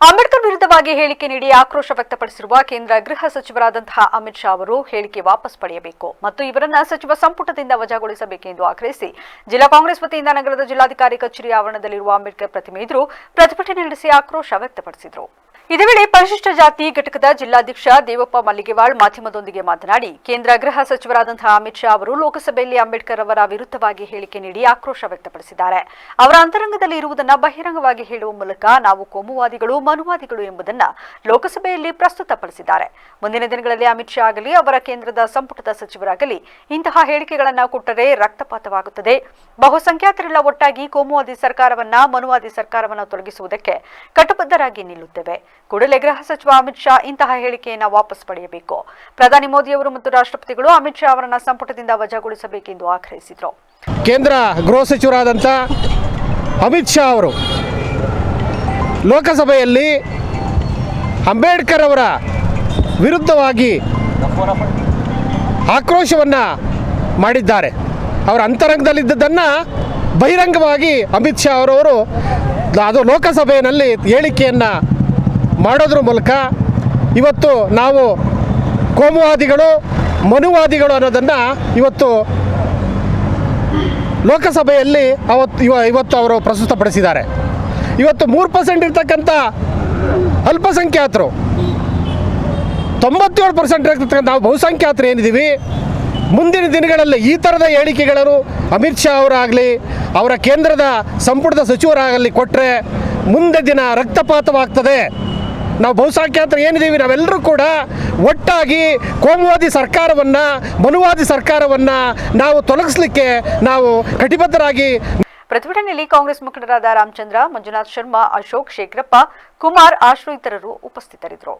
ಅಂಬೇಡ್ಕರ್ ವಿರುದ್ಧವಾಗಿ ಹೇಳಿಕೆ ನೀಡಿ ಆಕ್ರೋಶ ವ್ಯಕ್ತಪಡಿಸಿರುವ ಕೇಂದ್ರ ಗೃಹ ಸಚಿವರಾದಂತಹ ಅಮಿತ್ ಶಾ ಅವರು ಹೇಳಿಕೆ ವಾಪಸ್ ಪಡೆಯಬೇಕು ಮತ್ತು ಇವರನ್ನ ಸಚಿವ ಸಂಪುಟದಿಂದ ವಜಾಗೊಳಿಸಬೇಕೆಂದು ಆಗ್ರಹಿಸಿ ಜಿಲ್ಲಾ ಕಾಂಗ್ರೆಸ್ ವತಿಯಿಂದ ನಗರದ ಜಿಲ್ಲಾಧಿಕಾರಿ ಕಚೇರಿ ಆವರಣದಲ್ಲಿರುವ ಅಂಬೇಡ್ಕರ್ ಪ್ರತಿಮೆ ಎದುರು ಪ್ರತಿಭಟನೆ ನಡೆಸಿ ಆಕ್ರೋಶ ವ್ಯಕ್ತಪಡಿಸಿದರು. ಇದೇ ವೇಳೆ ಪರಿಶಿಷ್ಟ ಜಾತಿ ಘಟಕದ ಜಿಲ್ಲಾಧ್ಯಕ್ಷ ದೇವಪ್ಪ ಮಲ್ಲಿಗೆವಾಳ್ ಮಾಧ್ಯಮದೊಂದಿಗೆ ಮಾತನಾಡಿ, ಕೇಂದ್ರ ಗೃಹ ಸಚಿವರಾದಂತಹ ಅಮಿತ್ ಶಾ ಅವರು ಲೋಕಸಭೆಯಲ್ಲಿ ಅಂಬೇಡ್ಕರ್ ಅವರ ವಿರುದ್ಧವಾಗಿ ಹೇಳಿಕೆ ನೀಡಿ ಆಕ್ರೋಶ ವ್ಯಕ್ತಪಡಿಸಿದ್ದಾರೆ. ಅವರ ಅಂತರಂಗದಲ್ಲಿ ಇರುವುದನ್ನು ಬಹಿರಂಗವಾಗಿ ಹೇಳುವ ಮೂಲಕ ನಾವು ಕೋಮುವಾದಿಗಳು, ಮನುವಾದಿಗಳು ಎಂಬುದನ್ನು ಲೋಕಸಭೆಯಲ್ಲಿ ಪ್ರಸ್ತುತಪಡಿಸಿದ್ದಾರೆ. ಮುಂದಿನ ದಿನಗಳಲ್ಲಿ ಅಮಿತ್ ಶಾ ಆಗಲಿ, ಅವರ ಕೇಂದ್ರದ ಸಂಪುಟದ ಸಚಿವರಾಗಲಿ, ಇಂತಹ ಹೇಳಿಕೆಗಳನ್ನು ಕೊಟ್ಟರೆ ರಕ್ತಪಾತವಾಗುತ್ತದೆ. ಬಹುಸಂಖ್ಯಾತರೆಲ್ಲ ಒಟ್ಟಾಗಿ ಕೋಮುವಾದಿ ಸರ್ಕಾರವನ್ನ, ಮನುವಾದಿ ಸರ್ಕಾರವನ್ನು ತೊಡಗಿಸುವುದಕ್ಕೆ ಕಟಬದ್ಧರಾಗಿ ನಿಲ್ಲುತ್ತೇವೆ. ಕೂಡಲೇ ಗೃಹ ಸಚಿವ ಅಮಿತ್ ಶಾ ಇಂತಹ ಹೇಳಿಕೆಯನ್ನು ವಾಪಸ್ ಪಡೆಯಬೇಕು. ಪ್ರಧಾನಿ ಮೋದಿಯವರು ಮತ್ತು ರಾಷ್ಟ್ರಪತಿಗಳು ಅಮಿತ್ ಶಾ ಅವರನ್ನ ಸಂಪುಟದಿಂದ ವಜಾಗೊಳಿಸಬೇಕೆಂದು ಆಗ್ರಹಿಸಿದರು. ಕೇಂದ್ರ ಗೃಹ ಸಚಿವರಾದಂಥ ಅಮಿತ್ ಶಾ ಅವರು ಲೋಕಸಭೆಯಲ್ಲಿ ಅಂಬೇಡ್ಕರ್ ಅವರ ವಿರುದ್ಧವಾಗಿ ಆಕ್ರೋಶವನ್ನು ಮಾಡಿದ್ದಾರೆ. ಅವರ ಅಂತರಂಗದಲ್ಲಿದ್ದದ್ದನ್ನು ಬಹಿರಂಗವಾಗಿ ಅಮಿತ್ ಶಾ ಅವರವರು ಅದು ಲೋಕಸಭೆಯಲ್ಲಿ ಹೇಳಿಕೆಯನ್ನು ಮಾಡೋದ್ರ ಮೂಲಕ ಇವತ್ತು ನಾವು ಕೋಮುವಾದಿಗಳು, ಮನುವಾದಿಗಳು ಅನ್ನೋದನ್ನು ಇವತ್ತು ಲೋಕಸಭೆಯಲ್ಲಿ ಅವತ್ತು ಇವ ಇವತ್ತು ಅವರು ಪ್ರಸ್ತುತಪಡಿಸಿದ್ದಾರೆ. ಇವತ್ತು ಮೂರು ಪರ್ಸೆಂಟ್ ಇರ್ತಕ್ಕಂಥ ಅಲ್ಪಸಂಖ್ಯಾತರು, ತೊಂಬತ್ತೇಳು ಪರ್ಸೆಂಟ್ ಇರ್ತಕ್ಕಂಥ ನಾವು ಬಹುಸಂಖ್ಯಾತರು ಏನಿದ್ದೀವಿ? ಮುಂದಿನ ದಿನಗಳಲ್ಲಿ ಈ ಥರದ ಹೇಳಿಕೆಗಳನ್ನು ಅಮಿತ್ ಶಾ ಅವರಾಗಲಿ, ಅವರ ಕೇಂದ್ರದ ಸಂಪುಟದ ಸಚಿವರಾಗಲಿ ಕೊಟ್ಟರೆ ಮುಂದೆ ದಿನ ರಕ್ತಪಾತವಾಗ್ತದೆ. ನಾವು ಬಹುಸಂಖ್ಯಾತರು ಏನಿದ್ದೀವಿ, ನಾವೆಲ್ಲರೂ ಕೂಡ ಒಟ್ಟಾಗಿ ಕೋಮುವಾದಿ ಸರ್ಕಾರವನ್ನು, ಮನುವಾದಿ ಸರ್ಕಾರವನ್ನು ನಾವು ತೊಲಗಿಸ್ಲಿಕ್ಕೆ ನಾವು ಕಟಿಬದ್ಧರಾಗಿ ಪ್ರತಿಭಟನೆಯಲ್ಲಿ ಕಾಂಗ್ರೆಸ್ ಮುಖಂಡರಾದ ರಾಮಚಂದ್ರ, ಮಂಜುನಾಥ್ ಶರ್ಮಾ, ಅಶೋಕ್ ಶೇಖರಪ್ಪ, ಕುಮಾರ್ ಆಶ್ರು ಇತರರು ಉಪಸ್ಥಿತರಿದ್ದರು.